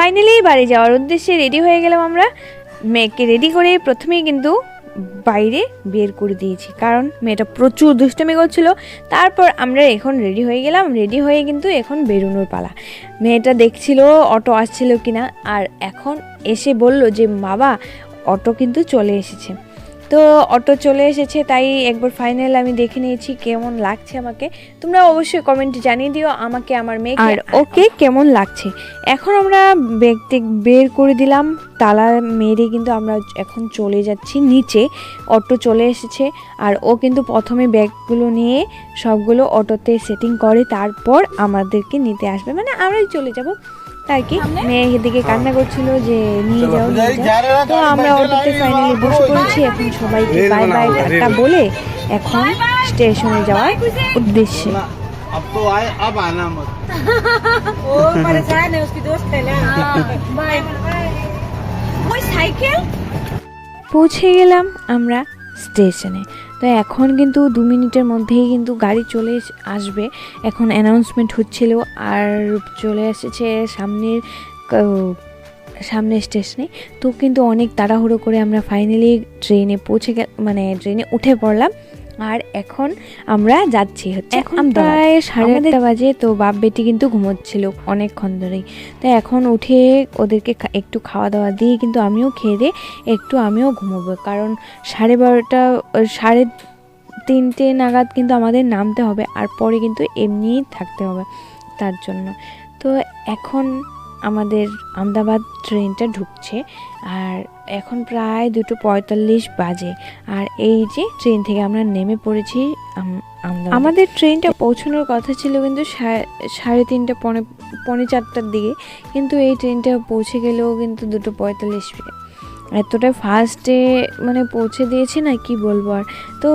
Finally বাড়ি যাওয়ার উদ্দেশ্যে রেডি হয়ে গেলাম আমরা। মেয়েকে রেডি করে প্রথমেই কিন্তু বাইরে বের করে দিয়েছি। কারণ মেয়েটা প্রচুর দুষ্টমি করছিল। তারপর আমরা এখন রেডি হয়ে গেলাম। রেডি হয়ে কিন্তু এখন বেরোনোর পালা। মেয়েটা দেখছিল অটো আসছিল কিনা। আর এখন এসে বলল যে, বাবা, অটো কিন্তু চলে এসেছে। তো অটো চলে এসেছে, তাই একবার ফাইনাল আমি দেখে নিয়েছি কেমন লাগছে আমাকে। তোমরা অবশ্যই কমেন্ট জানিয়ে দিও আমাকে, আমার মেয়েকে। আর ওকে কেমন লাগছে? এখন আমরা ব্যাগ বের করে দিলাম, তালা মেরে কিন্তু আমরা এখন চলে যাচ্ছি নিচে। অটো চলে এসেছে, আর ও কিন্তু প্রথমে ব্যাগগুলো নিয়ে সবগুলো অটোতে সেটিং করে, তারপর আমাদেরকে নিতে আসবে। মানে আমরাই চলে যাব। তাই কি মেয়ে এদিকে কান্না করছিল যে নিয়ে যাও নিয়ে যাও তো আমরা অটোতে ফাইনালি বসে পড়েছি এখন সবাইকে বাই বাই টাটা বলে এখন স্টেশনে যাওয়ার উদ্দেশ্যে अब तो आए अब आना मत वो परेशान है उसकी दोस्त है ना बाय कोई साइकिल পৌঁছে গেলাম আমরা স্টেশনে তো এখন কিন্তু দু মিনিটের মধ্যেই কিন্তু গাড়ি চলে আসবে। এখন অ্যানাউন্সমেন্ট হচ্ছিল আর চলে এসেছে সামনের সামনে স্টেশনে তো কিন্তু অনেক তাড়াহুড়ো করে আমরা ফাইনালি ট্রেনে পৌঁছে গে মানে ট্রেনে উঠে পড়লাম। আর এখন আমরা যাচ্ছি হচ্ছে এখন প্রায় সাড়ে আটটা বাজে তো বাপ বেটি কিন্তু ঘুমোচ্ছিল অনেকক্ষণ ধরেই। তো এখন উঠে ওদেরকে একটু খাওয়া দাওয়া দিয়ে কিন্তু আমিও খেয়ে দিয়ে একটু আমিও ঘুমোবো। কারণ সাড়ে বারোটা সাড়ে তিনটে নাগাদ কিন্তু আমাদের নামতে হবে আর পরে কিন্তু এমনিই থাকতে হবে তার জন্য। তো এখন আমাদের আমদাবাদ ট্রেনটা ঢুকছে আর এখন প্রায় দুটো পঁয়তাল্লিশ বাজে। আর এই যে ট্রেন থেকে আমরা নেমে পড়েছি আমাদের ট্রেনটা পৌঁছানোর কথা ছিল কিন্তু সাড়ে তিনটা, পনে পনে চারটার দিকে। কিন্তু এই ট্রেনটা পৌঁছে গেলেও কিন্তু দুটো পঁয়তাল্লিশ এতটা ফাস্টে মানে পৌঁছে দিয়েছে না, কি বলব আর? তো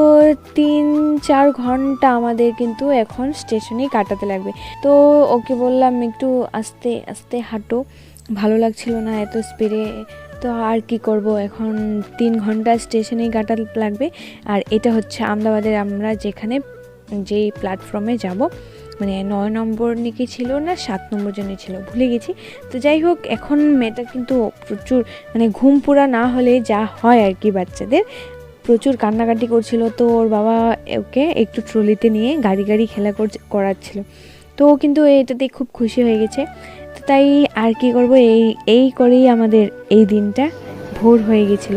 তিন, চার ঘণ্টা আমাদের কিন্তু এখন স্টেশনেই কাটাতে লাগবে। তো ওকে বললাম, একটু আস্তে আস্তে হাঁটো। ভালো লাগছিল না এত স্পিডে তো আর কি করব? এখন তিন ঘণ্টা স্টেশনেই কাটাতে লাগবে। আর এটা হচ্ছে আমদাবাদের আমরা যেখানে যেই প্ল্যাটফর্মে যাব। মানে নয় নম্বর নাকি ছিল না, সাত নম্বর জন্য ছিল, ভুলে গেছি। তো যাই হোক, এখন মেয়েটা কিন্তু প্রচুর মানে ঘুম পুরা না হলে যা হয় আর কি বাচ্চাদের। প্রচুর কান্নাকাটি করছিল, তো ওর বাবা ওকে একটু ট্রলিতে নিয়ে গাড়ি গাড়ি খেলা করাচ্ছিল। তো ও কিন্তু এটাতে খুব খুশি হয়ে গেছে। তো তাই আর কি করব, এই এই করেই আমাদের এই দিনটা ভোর হয়ে গেছিল।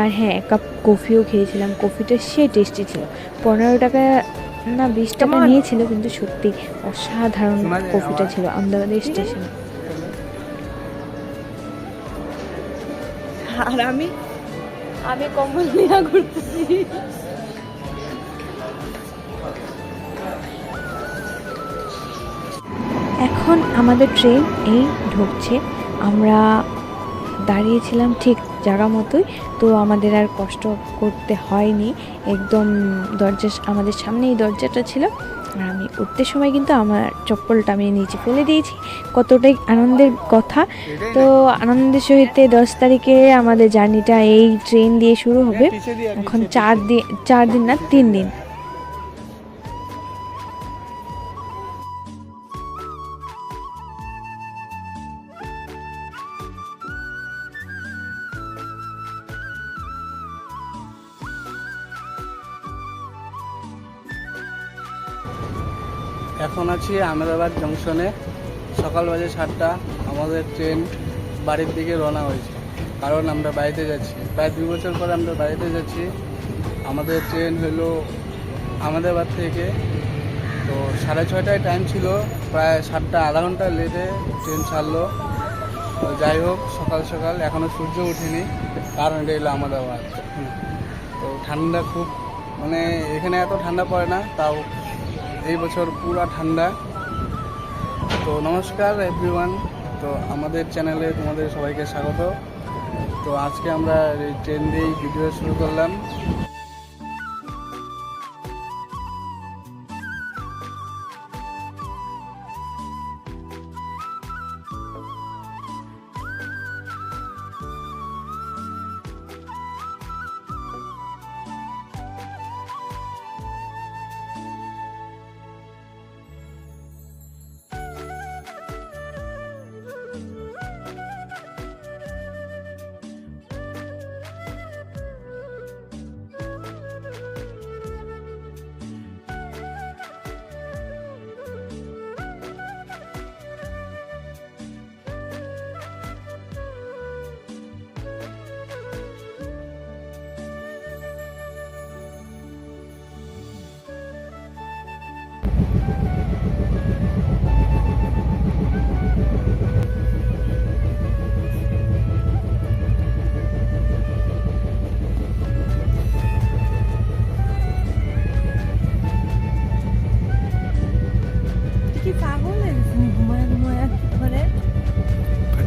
আর হ্যাঁ এক কাপ কফিও খেয়েছিলাম, কফিটা সে টেস্টি ছিল। পনেরো টাকা না বিশ টাকা নিয়েছিল কিন্তু সত্যি অসাধারণ কফিটা ছিল আহমেদাবাদের স্টেশনে। আর আমি আমি কম্বল নিয়ে ঘুরতেছি। এখন আমাদের ট্রেন এই ঢুকছে। আমরা দাঁড়িয়েছিলাম ঠিক জায়গা মতোই তো আমাদের আর কষ্ট করতে হয়নি। একদম দরজা আমাদের সামনেই দরজাটা ছিল। আর আমি উঠতে সময় কিন্তু আমার চপ্পলটা আমি নিচে ফেলে দিয়েছি। কতটাই আনন্দের কথা। তো আনন্দের সহিত দশ তারিখে আমাদের জার্নিটা এই ট্রেন দিয়ে শুরু হবে। এখন চার দিন চার দিন না তিন দিন। আছি আহমেদাবাদ জংশনে। সকাল বাজে সাতটা, আমাদের ট্রেন বাড়ির দিকে রওনা হয়েছে। কারণ আমরা বাড়িতে যাচ্ছি। প্রায় দুই বছর পরে আমরা বাড়িতে যাচ্ছি। আমাদের ট্রেন হলো আহমেদাবাদ থেকে। তো সাড়ে ছয়টায় টাইম ছিল। প্রায় সাতটা আধা ঘণ্টা লেটে ট্রেন ছাড়লো। তো যাই হোক, সকাল সকাল এখনও সূর্য ওঠেনি কারণ এটা হলো আহমেদাবাদ। হুম। তো ঠান্ডা খুব মানে এখানে এত ঠান্ডা পড়ে না, তাও এই বছর পুরা ঠান্ডা। তো নমস্কার এভরিওয়ান তো আমাদের চ্যানেলে তোমাদের সবাইকে স্বাগত। তো আজকে আমরা এই ট্রেন দিয়েই ভিডিও শুরু করলাম।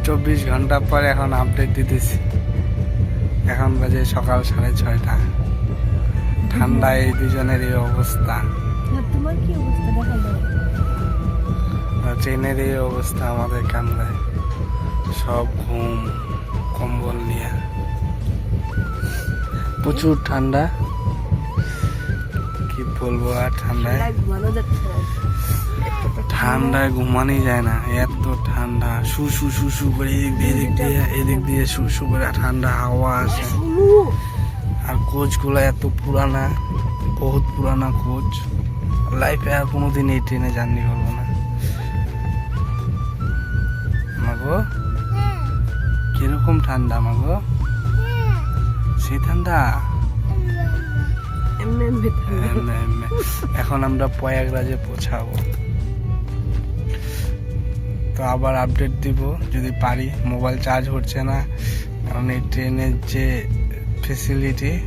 চব্বিশ ঘণ্টা পর এখন আপডেট দিতেছি। এখন বাজে সকাল সাড়ে ছয়টা। ঠান্ডায় এই দুজনের এই অবস্থা ট্রেনের এই অবস্থা আমাদের কামরায় সব ঘুম কম্বল নিয়ে। প্রচুর ঠান্ডা। কি বলব আর ঠান্ডায় ঘুমানো যাচ্ছে না। ঠান্ডায় ঘুমানোই যায় না। এত ঠান্ডা। শু শু শু শু করে এদিক দিয়ে এদিক দিয়ে এদিক দিয়ে শু শু করে ঠান্ডা হাওয়া আসে। আর কোচগুলো এত পুরানা বহুত পুরানা কোচ লাইফে আর কোনোদিন এই ট্রেনে জার্নি করব না। মাগো? কীরকম ঠান্ডা মাগো? সেই ঠান্ডা। এখন আমরা প্রয়াগরাজে পৌঁছাবো। তো আবার আপডেট দিব যদি পারি। মোবাইল চার্জ হচ্ছে না। কারণ এই ট্রেনের যে ফেসিলিটি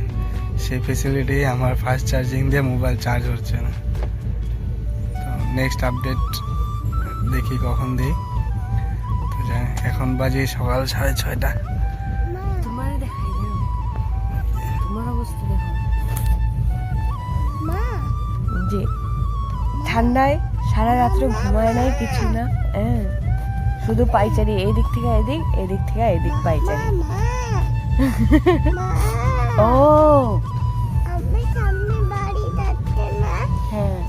সেই ফেসিলিটি আমার ফাস্ট চার্জিং দিয়ে মোবাইল চার্জ হচ্ছে না। তো নেক্সট আপডেট দেখি কখন দিই। তো যাই- এখন বাজে সকাল সাড়ে ছয়টা। ঠান্ডায় সারা রাত্রে ঘুমায় নাই কিছু না হ্যাঁ। শুধু পাইচারি এই দিক থেকে এদিক এদিক থেকে এদিক পাইচারি। ও। হ্যাঁ।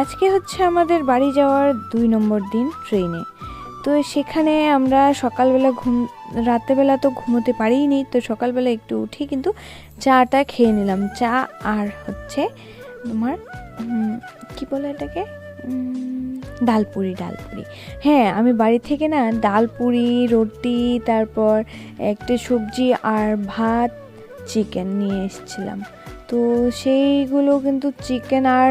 আজকে হচ্ছে আমাদের বাড়ি যাওয়ার দুই নম্বর দিন ট্রেনে। তো সেখানে আমরা সকালবেলা ঘুম রাতেবেলা তো ঘুমোতে পারিনি তো সকালবেলা একটু উঠি কিন্তু চাটা খেয়ে নিলাম। চা আর হচ্ছে তোমার কি বলে এটাকে? ডালপুরি ডালপুরি। হ্যাঁ আমি বাড়ি থেকে না ডালপুরি, রুটি, তারপর একটা সবজি আর ভাত, চিকেন নিয়ে এসেছিলাম। তো সেইগুলো কিন্তু চিকেন আর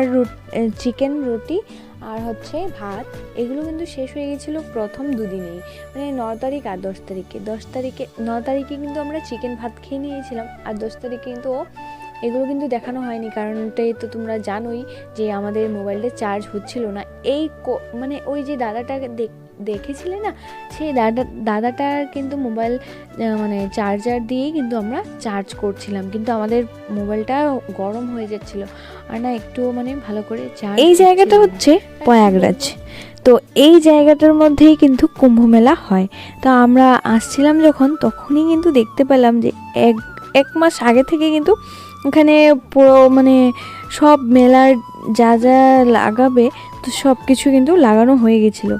চিকেন, রুটি আর হচ্ছে ভাত, এগুলো কিন্তু শেষ হয়ে গেছিল প্রথম দুদিনেই। মানে ন তারিখ আর দশ তারিখে। দশ তারিখে ন তারিখে কিন্তু আমরা চিকেন ভাত খেয়ে নিয়েছিলাম। আর দশ তারিখে কিন্তু ও এগুলো কিন্তু দেখানো হয়নি। কারণটাই তো তোমরা জানোই যে আমাদের মোবাইলটা চার্জ হচ্ছিল না। এই মানে ওই যে দাদাটাকে দেখ- দেখেছিলে না? সেই দাদা দাদাটার কিন্তু মোবাইল মানে চার্জার দিয়েই কিন্তু আমরা চার্জ করছিলাম। কিন্তু আমাদের মোবাইলটা গরম হয়ে যাচ্ছিল। আর না একটু মানে ভালো করে চার্জ এই জায়গাটা হচ্ছে প্রয়াগরাজ। তো এই জায়গাটার মধ্যেই কিন্তু কুম্ভ মেলা হয়। তো আমরা আসছিলাম যখন তখনই কিন্তু দেখতে পেলাম যে এক এক মাস আগে থেকে কিন্তু ওখানে পুরো মানে সব মেলার যা যা লাগাবে, তো সব কিছু কিন্তু লাগানো হয়ে গেছিল।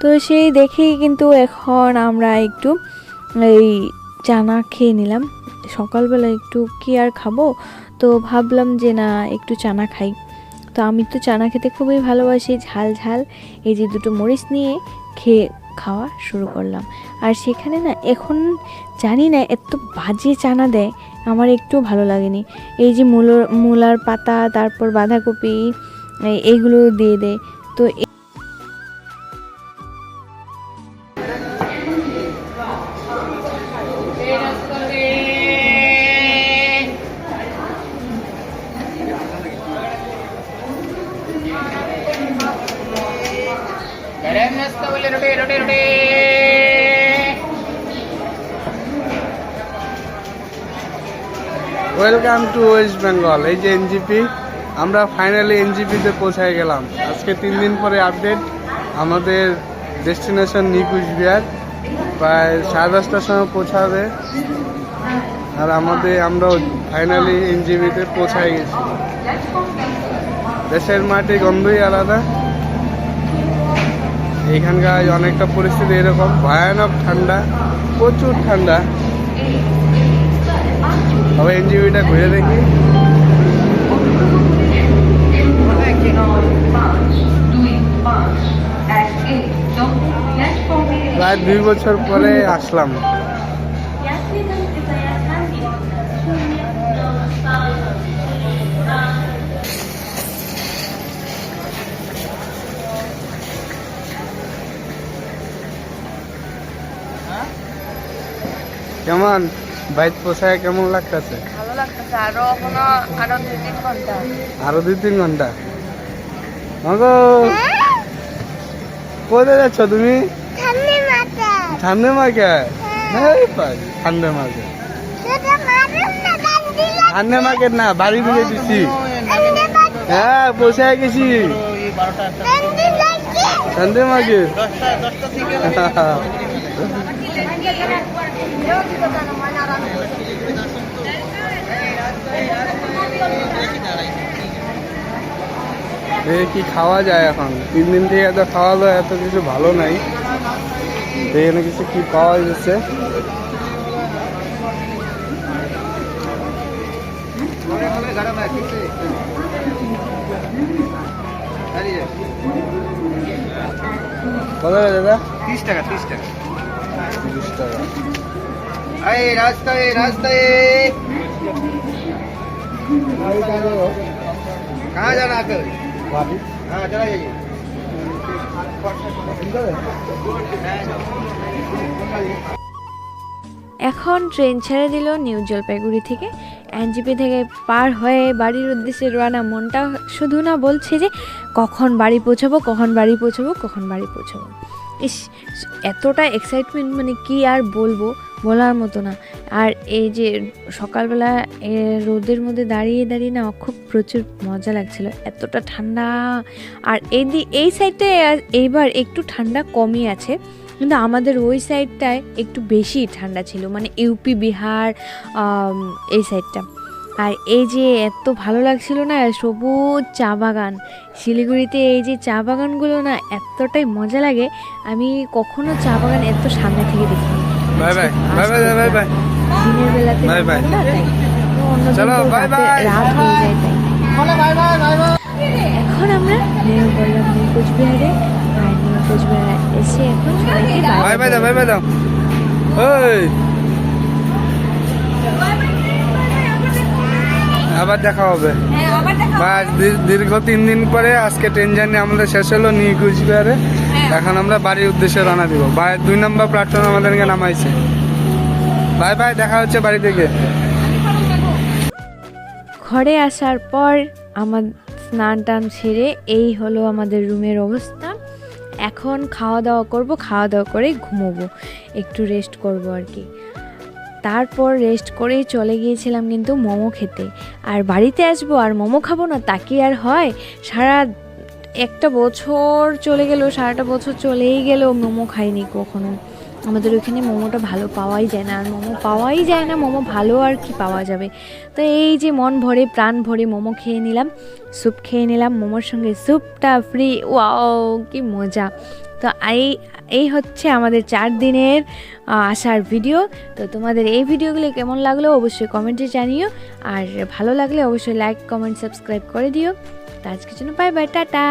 তো সেই দেখেই কিন্তু এখন আমরা একটু এই চানা খেয়ে নিলাম। সকালবেলা একটু কি আর খাব? তো ভাবলাম যে না, একটু চানা খাই। তো আমি তো চানা খেতে খুবই ভালোবাসি, ঝাল ঝাল। এই যে দুটো মরিচ নিয়ে খেয়ে খাওয়া শুরু করলাম। আর সেখানে না এখন জানি না, এত বাজে চানা দেয়। আমার একটু ভালো লাগেনি। এই যে মূলোর মূলার পাতা, তারপর বাঁধাকপি এইগুলো দিয়ে দেয় তো ওয়েলকাম টু ওয়েস্ট বেঙ্গল এই যে এনজিপি আমরা ফাইনালি এনজিপিতে পৌঁছায় গেলাম। আজকে তিন দিন পরে আপডেট আমাদের ডেস্টিনেশন নিউ কুচবিহার প্রায় সাড়ে দশটার সময় পৌঁছাবে। আর আমাদের, আমরাও ফাইনালি এনজিপিতে পৌঁছায় গেছি। দেশের মাটি, গন্ধই আলাদা। এখানকার অনেকটা পরিস্থিতি এরকম। ভয়ানক ঠান্ডা, প্রচুর ঠান্ডা। তবে এনজিওটা ঘুরে দেখি। প্রায় দুই বছর পরে আসলাম। কেমন? বাইক পোষায় কেমন লাগতেছে? ভালো লাগতেছে আরও আরও দুই তিন ঘণ্টা। আরও দুই তিন ঘণ্টা? মাগো! কোথায় যাচ্ছ তুমি? ঠান্ডা মাকে হ্যাঁ। ঠান্ডা মাকে ঠান্ডা মার্কেট না বাড়ি দিকে দিছি। হ্যাঁ বসে গেছি ঠান্ডা মার্কেট কি খাওয়া যায় এখন। তিন দিন থেকে এত খাওয়া দাওয়া এত কিছু ভালো নাই। এখানে কিছু কি পাওয়া যাচ্ছে। কত দাদা? তিরিশ টাকা তিরিশ টাকা। তিরিশ টাকা এই রাস্তায় রাস্তায় कहाँ जाना कर हाँ चला जाइए এখন ট্রেন ছেড়ে দিল নিউ জলপাইগুড়ি থেকে এনজিপি থেকে পার হয়ে বাড়ির উদ্দেশ্যে রওনা মনটা শুধু না বলছে যে কখন বাড়ি পৌঁছাবো কখন বাড়ি পৌঁছাবো কখন বাড়ি পৌঁছাবো ইস, এতটা এক্সাইটমেন্ট মানে কি আর বলব? বলার মতো না। আর এই যে সকালবেলা রোদের মধ্যে দাঁড়িয়ে দাঁড়িয়ে না খুব প্রচুর মজা লাগছিল। এতটা ঠান্ডা। আর এই এই সাইডটায় এইবার একটু ঠান্ডা কমই আছে। কিন্তু আমাদের ওই সাইডটায় একটু বেশি ঠান্ডা ছিল। মানে ইউপি বিহার এই সাইডটা আর এই যে এত ভালো লাগছিল না সবুজ চা বাগান। শিলিগুড়িতে এই যে চা বাগানগুলো না এতটাই মজা লাগে আমি কখনো চা বাগান এত সামনে থেকে দেখিনি। দিনের বেলাতে রাতে-. রাত হয়ে যায় তাই। এখন আমরা নিউ কোচবিহারে আর নিউ কোচবিহার এসে এখন সবাইকে বাই বাই দাও বাই বাই দাও। ওই। আবার দেখা হবে। বাস দীর্ঘ তিন দিন পরে আজকে ট্রেন জার্নি আমাদের শেষ হলো নিউ কুচবিহারে। এখন আমরা বাড়ির উদ্দেশ্যে রওনা দিব। বাই দুই নম্বর প্ল্যাটফর্মে আমাদেরকে নামাইছে। বাই বাই দেখা হচ্ছে বাড়ি থেকে। ঘরে আসার পর আমার স্নান টান সেরে এই হলো আমাদের রুমের অবস্থা। এখন খাওয়া দাওয়া করব খাওয়া দাওয়া করে ঘুমোবো। একটু রেস্ট করব আর কি। তারপর রেস্ট করেই চলে গিয়েছিলাম কিন্তু মোমো খেতে। আর বাড়িতে আসব আর মোমো খাব না তা কি আর হয়? সারা একটা বছর চলে গেল, সারাটা বছর চলেই গেল, মোমো খাইনি কখনো। আমাদের ওইখানে মোমোটা ভালো পাওয়াই যায় না, আর মোমো পাওয়াই যায় না, মোমো ভালো আর কি পাওয়া যাবে? তো এই যে মন ভরে, প্রাণ ভরে মোমো খেয়ে নিলাম, স্যুপ খেয়ে নিলাম, মোমোর সঙ্গে স্যুপটা ফ্রি ওয়াও, কি মজা। তো এই এই হচ্ছে আমাদের চার দিনের আসার ভিডিও। তো তোমাদের এই ভিডিওগুলি কেমন লাগল অবশ্যই কমেন্টে জানিও। আর ভালো লাগলে অবশ্যই লাইক কমেন্ট সাবস্ক্রাইব করে দিও। তো আজকের জন্য বাই বাই টাটা!